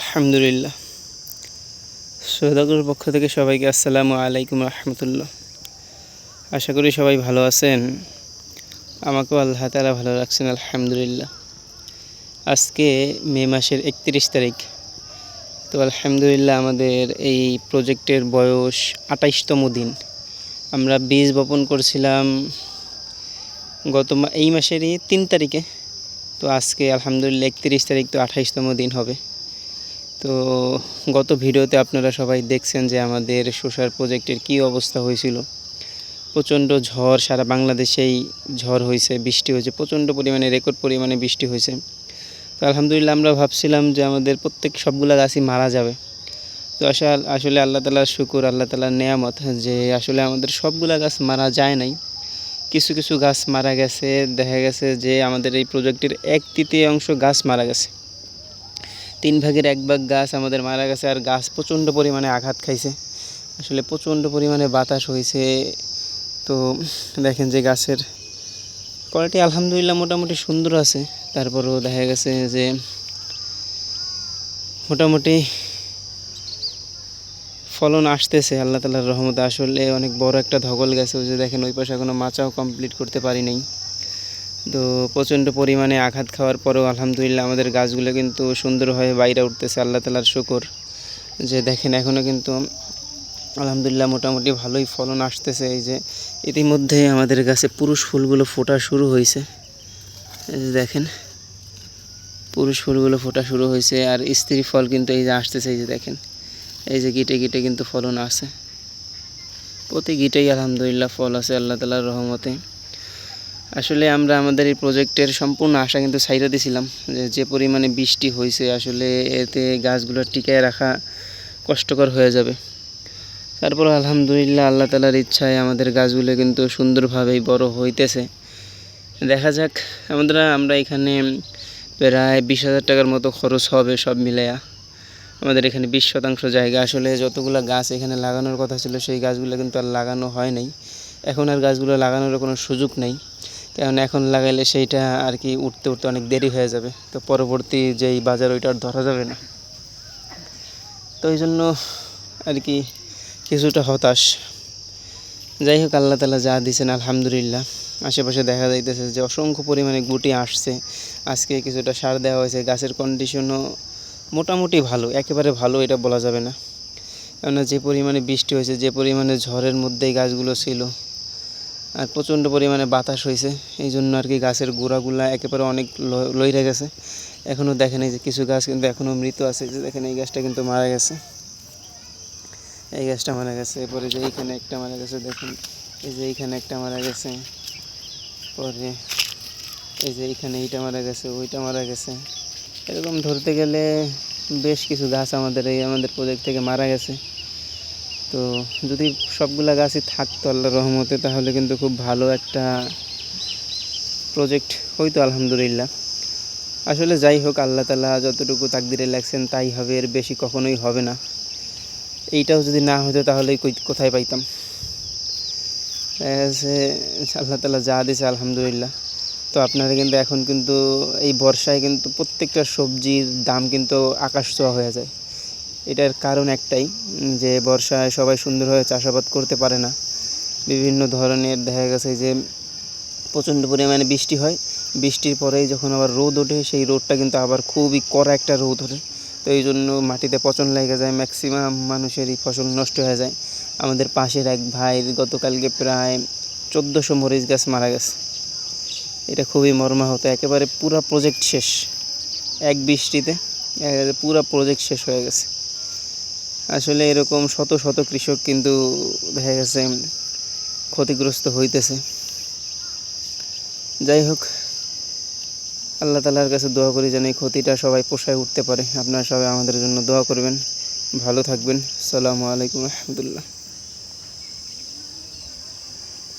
আলহামদুলিল্লাহ। সৌদাগরের পক্ষ থেকে সবাইকে আসসালামু আলাইকুম রহমতুল্লাহ। আশা করি সবাই ভালো আছেন। আমাকেও আল্লাহ তালা ভালো রাখছেন, আলহামদুলিল্লাহ। আজকে মে মাসের একত্রিশ তারিখ। তো আলহামদুলিল্লাহ আমাদের এই প্রজেক্টের বয়স আঠাইশতম দিন। আমরা বীজ বপন করছিলাম গত এই মাসেরই তিন তারিখে। তো আজকে আলহামদুলিল্লাহ একত্রিশ তারিখ, তো আঠাইশতম দিন হবে। তো গত ভিডিওতে আপনারা সবাই দেখছেন যে আমাদের সোসার প্রজেক্টের কি অবস্থা হয়েছিল। প্রচণ্ড ঝড়, সারা বাংলাদেশেই ঝড় হয়েছে, বৃষ্টি হয়েছে, প্রচণ্ড পরিমাণে, রেকর্ড পরিমাণে বৃষ্টি হয়েছে। তো আলহামদুলিল্লাহ আমরা ভাবছিলাম যে আমাদের প্রত্যেক সবগুলা গাছই মারা যাবে। তো আসলে আসলে আল্লাহ তালার শুকুর, আল্লাহ তালার নেয়ামত যে আসলে আমাদের সবগুলা গাছ মারা যায় নাই। কিছু কিছু গাছ মারা গেছে, দেখা গেছে যে আমাদের এই প্রজেক্টের এক তৃতীয়াংশ গাছ মারা গেছে। তিন ভাগের এক ভাগ গাছ আমাদের মারা গেছে আর গাছ প্রচণ্ড পরিমাণে আঘাত খাইছে। আসলে প্রচণ্ড পরিমাণে বাতাস হয়েছে তো দেখেন যে গাছের কোয়ালিটি আলহামদুলিল্লাহ মোটামুটি সুন্দর আছে। তারপরেও দেখা গেছে যে মোটামুটি ফলন আসতেছে, আল্লাহ তালার রহমতে। আসলে অনেক বড় একটা ধকল গেছে। ওই যে দেখেন, ওই পাশে এখনও মাচাও কমপ্লিট করতে পারি নাই। তো প্রচণ্ড পরিমাণে আঘাত খাওয়ার পরেও আলহামদুলিল্লাহ আমাদের গাছগুলো কিন্তু সুন্দরভাবে বাইরে উঠতেছে, আল্লাহ তালার শুকর। যে দেখেন এখনও কিন্তু আলহামদুলিল্লাহ মোটামুটি ভালোই ফলন আসতেছে। এই যে ইতিমধ্যে আমাদের গাছে পুরুষ ফুলগুলো ফোটা শুরু হয়েছে। এই যে দেখেন, পুরুষ ফুলগুলো ফোটা শুরু হয়েছে আর স্ত্রী ফল কিন্তু এই যে আসতেছে, এই যে দেখেন, এই যে গিটে গিটে কিন্তু ফলন আছে প্রতি গিটেই আলহামদুলিল্লাহ ফল আছে, আল্লাহ তালার রহমতে। আসলে আমরা আমাদের এই প্রজেক্টের সম্পূর্ণ আশা কিন্তু ছাইরা দিছিলাম যে যে পরিমাণে বৃষ্টি হয়েছে আসলে এতে গাছগুলো টিকায় রাখা কষ্টকর হয়ে যাবে। তারপর আলহামদুলিল্লাহ আল্লাহ তালার ইচ্ছায় আমাদের গাছগুলো কিন্তু সুন্দরভাবেই বড় হইতেছে। দেখা যাক, আমাদের আমরা এখানে প্রায় বিশ হাজার টাকার মতো খরচ হবে সব মিলাইয়া। আমাদের এখানে বিশ শতাংশ জায়গা, আসলে যতগুলো গাছ এখানে লাগানোর কথা ছিল, সেই গাছগুলো কিন্তু আর লাগানো হয় নাই। এখন আর গাছগুলো লাগানোর কোনো সুযোগ নেই। কারণ এখন লাগাইলে সেইটা আর কি উঠতে উঠতে অনেক দেরি হয়ে যাবে। তো পরবর্তী যেই বাজার, ওইটা আর ধরা যাবে না। তো ওই জন্য আর কি কিছুটা হতাশ। যাই হোক, আল্লাহ তালা যা দিয়েছেন আলহামদুলিল্লাহ। আশেপাশে দেখা যাইতেছে যে অসংখ্য পরিমাণে গুটি আসছে। আজকে কিছুটা সার দেওয়া হয়েছে। গাছের কন্ডিশনও মোটামুটি ভালো, একেবারে ভালো এটা বলা যাবে না। কেননা যে পরিমাণে বৃষ্টি হয়েছে, যে পরিমাণে ঝড়ের মধ্যেই গাছগুলো ছিল আর প্রচণ্ড পরিমাণে বাতাস হয়েছে। এই জন্য আর কি গাছের গোড়াগুলা একেবারে অনেক লইরে গেছে। এখনও দেখেন যে কিছু গাছ কিন্তু এখনও মৃত আছে। যে দেখেন এই গাছটা কিন্তু মারা গেছে। এই গাছটা মারা গেছে। এরপরে যে এইখানে একটা মারা গেছে, দেখুন। এই যে এইখানে একটা মারা গেছে। পরে এই যে এইখানে এইটা মারা গেছে, ওইটা মারা গেছে। এরকম ধরতে গেলে বেশ কিছু গাছ আমাদের এই আমাদের প্রজেক্ট থেকে মারা গেছে। তো যদি সবগুলা গাছই থাকতো আল্লাহর রহমতে, তাহলে কিন্তু খুব ভালো একটা প্রজেক্ট হইতো আলহামদুলিল্লাহ। আসলে যাই হোক, আল্লাহ তালা যতটুকু তাকদিরে লাগছেন তাই হবে, এর বেশি কখনোই হবে না। এইটাও যদি না হতো তাহলে কোথায় পাইতাম? আল্লাহ তালা যা দিয়েছে আলহামদুলিল্লাহ। তো আপনারা কিন্তু এখন কিন্তু এই বর্ষায় কিন্তু প্রত্যেকটা সবজির দাম কিন্তু আকাশ ছোঁয়া হয়ে যায়। এটার কারণ একটাই যে বর্ষায় সবাই সুন্দরভাবে চাষাবাদ করতে পারে না। বিভিন্ন ধরনের দেখা গেছে যে প্রচণ্ড পরিমাণে বৃষ্টি হয়। বৃষ্টির পরেই যখন আবার রোদ ওঠে, সেই রোদটা কিন্তু আবার খুবই কড়া একটা রোদ ওঠে। তো এই জন্য মাটিতে পচন লেগে যায় ম্যাক্সিমাম মানুষেরই ফসল নষ্ট হয়ে যায়। আমাদের পাশের এক ভাইয়ের গতকালকে প্রায় চোদ্দোশো মরিচ গাছ মারা গেছে। এটা খুবই মর্মাহত, একেবারে পুরো প্রজেক্ট শেষ। এক বৃষ্টিতে পুরো প্রজেক্ট শেষ হয়ে গেছে। আসলে এরকম শত শত কৃষক কিন্তু দেখা গেছে ক্ষতিগ্রস্ত হইতেছে। যাই হোক, আল্লাহ তালার কাছে দোয়া করি যেন এই ক্ষতিটা সবাই পোষায় উঠতে পারে। আপনারা সবাই আমাদের জন্য দোয়া করবেন। ভালো থাকবেন। সালামু আলাইকুম রহমতুল্লাহ।